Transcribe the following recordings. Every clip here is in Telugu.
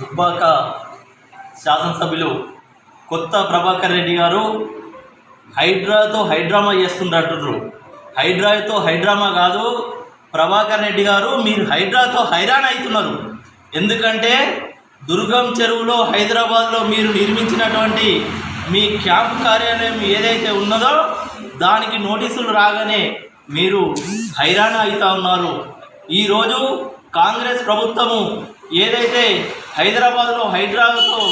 దుబ్బాక శాసనసభ్యులు కొత్త ప్రభాకర్ రెడ్డి గారు హైడ్రాతో హైడ్రామా చేస్తుండ్రు హైడ్రాతో హైడ్రామా కాదు ప్రభాకర్ రెడ్డి గారు మీరు హైడ్రాతో హైరాన్ అవుతున్నారు. ఎందుకంటే దుర్గం చెరువులో హైదరాబాద్లో మీరు నిర్మించినటువంటి మీ క్యాంప్ కార్యాలయం ఏదైతే ఉన్నదో దానికి నోటీసులు రాగానే మీరు హైరాణ అవుతా ఉన్నారు. ఈరోజు కాంగ్రెస్ ప్రభుత్వము ఏదైతే హైదరాబాద్లో హైదరాబాద్తో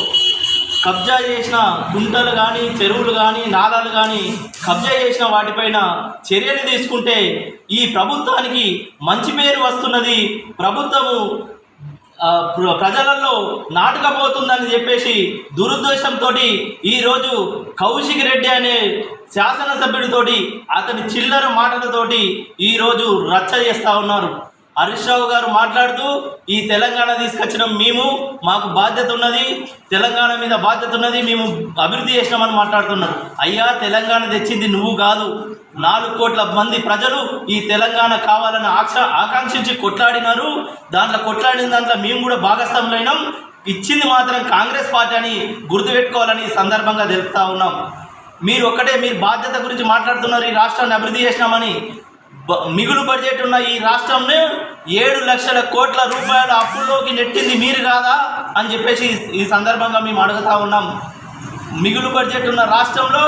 కబ్జా చేసిన గుంటలు కానీ చెరువులు కానీ నాలాలు కానీ కబ్జా చేసిన వాటిపైన చర్యలు తీసుకుంటే ఈ ప్రభుత్వానికి మంచి పేరు వస్తున్నది. ప్రభుత్వము ప్రజలలో నాటకపోతుందని చెప్పేసి దురుద్దేశంతో ఈరోజు కౌశిక్ రెడ్డి అనే శాసనసభ్యుడితోటి అతని చిల్లర మాటలతోటి ఈరోజు రచ్చ చేస్తూ ఉన్నారు. హరీష్ రావు గారు మాట్లాడుతూ ఈ తెలంగాణ తీసుకొచ్చిన మేము మాకు బాధ్యత ఉన్నది తెలంగాణ మీద బాధ్యత ఉన్నది మేము అభివృద్ధి చేసినామని మాట్లాడుతున్నారు. అయ్యా తెలంగాణ తెచ్చింది నువ్వు కాదు. నాలుగు కోట్ల మంది ప్రజలు ఈ తెలంగాణ కావాలని ఆక్ష ఆకాంక్షించి కొట్లాడినారు. దాంట్లో కొట్లాడిన దాంట్లో మేము కూడా భాగస్వాములైనాం ఇచ్చింది మాత్రం కాంగ్రెస్ పార్టీ అని గుర్తుపెట్టుకోవాలని సందర్భంగా తెలుపుతా ఉన్నాం. మీరు ఒక్కటే మీరు బాధ్యత గురించి మాట్లాడుతున్నారు ఈ రాష్ట్రాన్ని అభివృద్ధి చేసినామని. మిగులు బడ్జెట్ ఉన్న ఈ రాష్ట్రంని ఏడు లక్షల కోట్ల రూపాయల అప్పుల్లోకి నెట్టింది మీరు కాదా అని చెప్పేసి ఈ- ఈ సందర్భంగా మేము అడుగుతా ఉన్నాం. మిగులు బడ్జెట్ ఉన్న రాష్ట్రంలో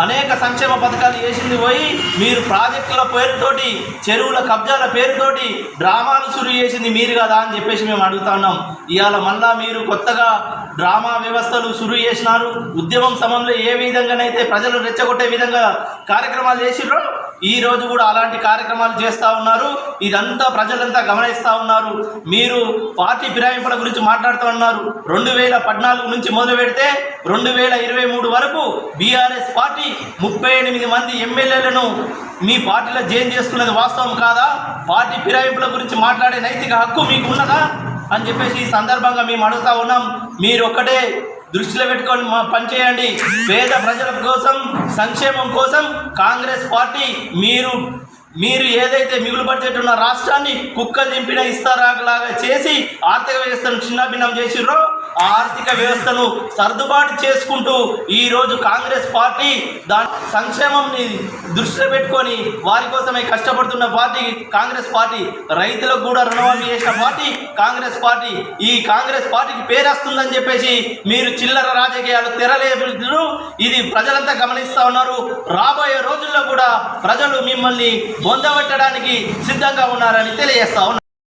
అనేక సంక్షేమ పథకాలు వేసింది పోయి మీరు ప్రాజెక్టుల పేరుతోటి చెరువుల కబ్జాల పేరుతోటి డ్రామాలు సురు చేసింది మీరు కదా అని చెప్పేసి మేము అడుగుతా ఉన్నాం. ఇవాళ మళ్ళా మీరు కొత్తగా డ్రామా వ్యవస్థలు సురు చేసినారు. ఉద్యమం సమయంలో ఏ విధంగానైతే ప్రజలు రెచ్చగొట్టే విధంగా కార్యక్రమాలు చేసిర్రో ఈ రోజు కూడా అలాంటి కార్యక్రమాలు చేస్తూ ఉన్నారు. ఇదంతా ప్రజలంతా గమనిస్తూ ఉన్నారు. మీరు పార్టీ ఫిరాయింపుల గురించి మాట్లాడుతూ ఉన్నారు. రెండు వేల పద్నాలుగు నుంచి మొదలు పెడితే రెండు వేల ఇరవై మూడు వరకు బీఆర్ఎస్ పార్టీ ముప్పై ఎనిమిది మంది ఎమ్మెల్యేలను మీ పార్టీలో జైన్ చేసుకున్నది వాస్తవం కాదా? పార్టీ ఫిరాయింపుల గురించి మాట్లాడే నైతిక హక్కు మీకు ఉన్నదా? అని చెప్పేసి ఈ సందర్భంగా మేము అడుగుతా ఉన్నాం. మీరు ఒక్కటే దృష్టిలో పెట్టుకొని మా పనిచేయండి పేద ప్రజల కోసం సంక్షేమం కోసం కాంగ్రెస్ పార్టీ మీరు మీరు ఏదైతే మిగులు బడ్జెట్ ఉన్న రాష్ట్రాన్ని కుక్క దింపిన ఇస్తారాలాగా చేసి ఆర్థిక వ్యవస్థను చిన్నభిన్నం చేసిర్రో ఆర్థిక వ్యవస్థను సర్దుబాటు చేసుకుంటూ ఈరోజు కాంగ్రెస్ పార్టీ దాని సంక్షేమంని దృష్టిలో పెట్టుకొని వారి కోసమే కష్టపడుతున్న పార్టీ కాంగ్రెస్ పార్టీ. రైతులకు కూడా రుణమాఫీ చేసిన పార్టీ కాంగ్రెస్ పార్టీ. ఈ కాంగ్రెస్ పార్టీకి పేరేస్తుందని చెప్పేసి మీరు చిల్లర రాజకీయాలు తెరలేరు ఇది ప్రజలంతా గమనిస్తూ ఉన్నారు. రాబోయే రోజుల్లో కూడా ప్రజలు మిమ్మల్ని బొందబెట్టడానికి సిద్ధంగా ఉన్నారని తెలియజేస్తా ఉన్నారు